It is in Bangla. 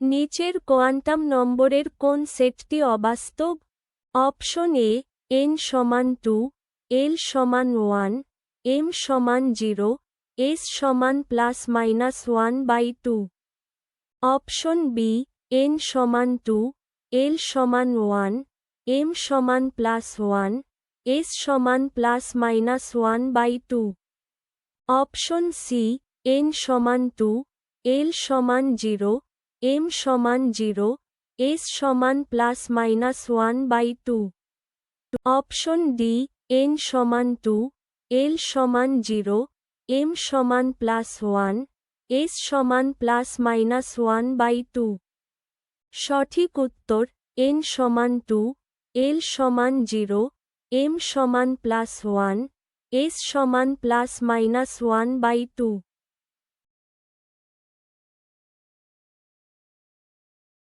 নিচের কোয়ান্টাম নম্বরের কোন সেটটি অবাস্তব? অপশন এ, এন সমান টু, এল সমান ওয়ান, এম সমান জিরো, এস সমান plus minus one by two. Option B, N সমান টু, এল সমান ওয়ান, এম সমান প্লাস ওয়ান, এস সমান plus minus one by two. Option C, N সমান টু, এল সমান জিরো এম সমান জিরো এস সমান plus minus one by two option D N সমান টু এল সমান জিরো এম সমান প্লাস ওয়ান এস সমান plus minus one by two সঠিক উত্তর এন সমান টু এল সমান জিরো এম সমান প্লাস ওয়ান এস সমান plus minus one by two